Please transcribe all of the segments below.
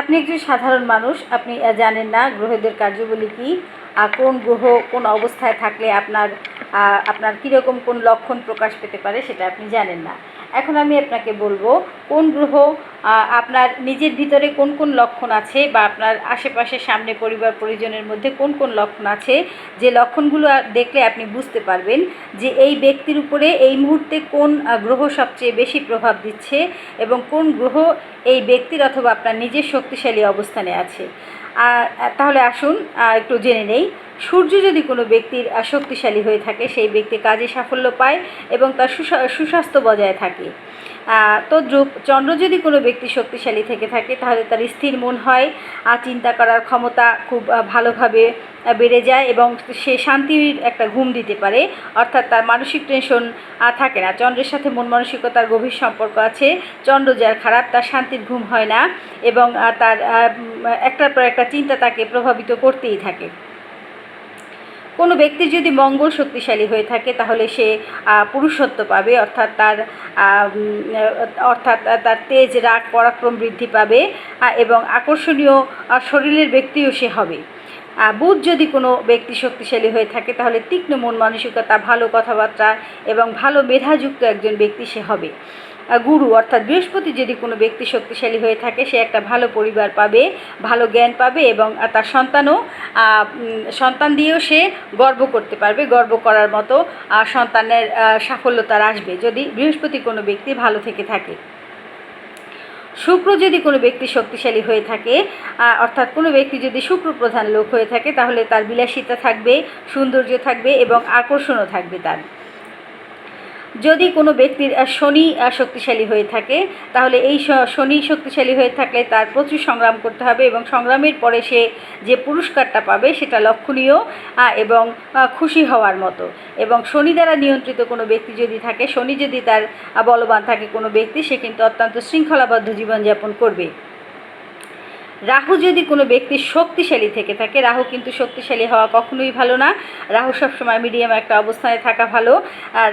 আপনি একজন সাধারণ মানুষ, আপনি জানেন না গ্রহদের কার্যবলী কী কোন গ্রহ কোন অবস্থায় থাকলে আপনার আপনার কীরকম কোন লক্ষণ প্রকাশ পেতে পারে সেটা আপনি জানেন না। এখন আমি আপনাকে বলব, কোন গ্রহ আপনার নিজের ভিতরে কোন কোন লক্ষণ আছে বা আপনার আশেপাশে সামনে পরিবার পরিজনের মধ্যে কোন কোন লক্ষণ আছে, যে লক্ষণগুলো দেখলে আপনি বুঝতে পারবেন যে এই ব্যক্তির উপরে এই মুহূর্তে কোন গ্রহ সবচেয়ে বেশি প্রভাব দিচ্ছে এবং কোন গ্রহ এই ব্যক্তির অথবা আপনার নিজের শক্তিশালী অবস্থানে আছে। আর তাহলে আসুন একটু জেনে নেই। সূর্য যদি কোনো ব্যক্তির শক্তিশালী হয়ে থাকে, সেই ব্যক্তি কাজে সাফল্য পায় এবং তার সুস্বা- সুস্বাস্থ্য বজায় থাকে। আহ, তদ্রূপ চন্দ্র যদি কোনো ব্যক্তি শক্তিশালী থেকে থাকে তাহলে তার স্থির মন হয় আর চিন্তা করার ক্ষমতা খুব ভালোভাবে বেড়ে যায় এবং সে শান্তির একটা ঘুম দিতে পারে। অর্থাৎ তার মানসিক টেনশন থাকে না। চন্দ্রের সাথে মন মানসিকতার গভীর সম্পর্ক আছে। চন্দ্র যার খারাপ তার শান্তির ঘুম হয় না এবং তার একটার পর একটা চিন্তা তাকে প্রভাবিত করতেই থাকে। কোনো ব্যক্তির যদি মঙ্গল শক্তিশালী হয়ে থাকে, তাহলে সে পুরুষত্ব পাবে, অর্থাৎ তার অর্থাৎ তার তেজ, রাগ, পরাক্রম বৃদ্ধি পাবে এবং আকর্ষণীয় শরীরের ব্যক্তিও সে হবে। বুধ যদি কোনো ব্যক্তি শক্তিশালী হয়ে থাকে, তাহলে তীক্ষ্ণ মন মানসিকতা, ভালো কথাবার্তা এবং ভালো মেধাযুক্ত একজন ব্যক্তি সে হবে। গুরু। অর্থাৎ বৃহস্পতি যদি কোনো ব্যক্তি শক্তিশালী হয়ে থাকে, সে একটা ভালো পরিবার পাবে, ভালো জ্ঞান পাবে এবং তার সন্তানও সন্তান দিয়েও সে গর্ব করতে পারবে, গর্ব করার মতো সন্তানের সাফল্য তার আসবে যদি বৃহস্পতি কোনো ব্যক্তি ভালো থেকে থাকে। শুক্র যদি কোনো ব্যক্তি শক্তিশালী হয়ে থাকে অর্থাৎ কোনো ব্যক্তি যদি শুক্র প্রধান লোক হয়ে থাকে, তাহলে তার বিলাসিতা থাকবে, সৌন্দর্য থাকবে এবং আকর্ষণও থাকবে তার। যদি কোনো ব্যক্তির শনি শক্তিশালী হয়ে থাকে, তাহলে এই শনি শক্তিশালী হয়ে থাকলে তার প্রচুর সংগ্রাম করতে হবে এবং সংগ্রামের পরে সে যে পুরস্কারটা পাবে সেটা লক্ষণীয় এবং খুশি হওয়ার মতো। এবং শনি দ্বারা নিয়ন্ত্রিত কোনো ব্যক্তি যদি থাকে, শনি যদি তার বলবান থাকে কোনো ব্যক্তি, সে কিন্তু অত্যন্ত শৃঙ্খলাবদ্ধ জীবনযাপন করবে। রাহু যদি কোনো ব্যক্তির শক্তিশালী থেকে থাকে, রাহু কিন্তু শক্তিশালী হওয়া কখনোই ভালো না। রাহু সবসময় মিডিয়াম একটা অবস্থানে থাকা ভালো।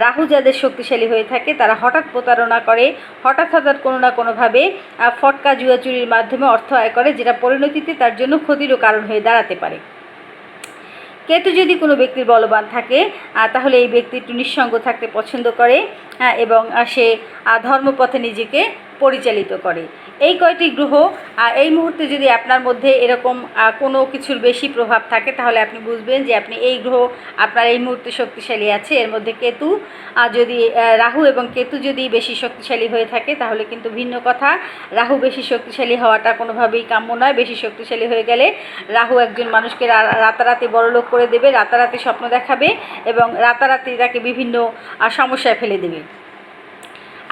রাহু যাদের শক্তিশালী হয়ে থাকে, তারা হঠাৎ প্রতারণা করে, হঠাৎ হঠাৎ কোনো না কোনোভাবে ফটকা জুয়াচুরির মাধ্যমে অর্থ আয় করে, যেটা পরিণতিতে তার জন্য ক্ষতিরও কারণ হয়ে দাঁড়াতে পারে। কেতু যদি কোনো ব্যক্তির বলবান থাকে তাহলে এই ব্যক্তি একটু নিঃসঙ্গ থাকতে পছন্দ করে এবং সে ধর্মপথে নিজেকে পরিচালিত করে। এই কয়টি গ্রহ এই মুহূর্তে যদি আপনার মধ্যে এরকম কোনো কিছুর বেশি প্রভাব থাকে, তাহলে আপনি বুঝবেন যে আপনি এই গ্রহ আপনার এই মুহূর্তে শক্তিশালী আছে। এর মধ্যে কেতু যদি রাহু এবং কেতু যদি বেশি শক্তিশালী হয়ে থাকে, তাহলে কিন্তু ভিন্ন কথা। রাহু বেশি শক্তিশালী হওয়াটা কোনোভাবেই কাম্য নয়। বেশি শক্তিশালী হয়ে গেলে রাহু একজন মানুষকে রাতারাতি বড়লোক করে দেবে, রাতারাতি স্বপ্ন দেখাবে এবং রাতারাতি তাকে বিভিন্ন সমস্যায় ফেলে দেবে।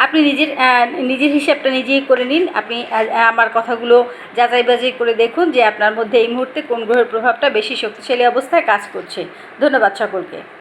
আপনি নিজের নিজের হিসাবটা নিজেই করে নিন। আপনি আমার কথাগুলো যাচাই বাজাই করে দেখুন যে আপনার মধ্যে এই মুহূর্তে কোন গ্রহের প্রভাবটা বেশি শক্তিশালী অবস্থায় কাজ করছে। ধন্যবাদ সকলকে।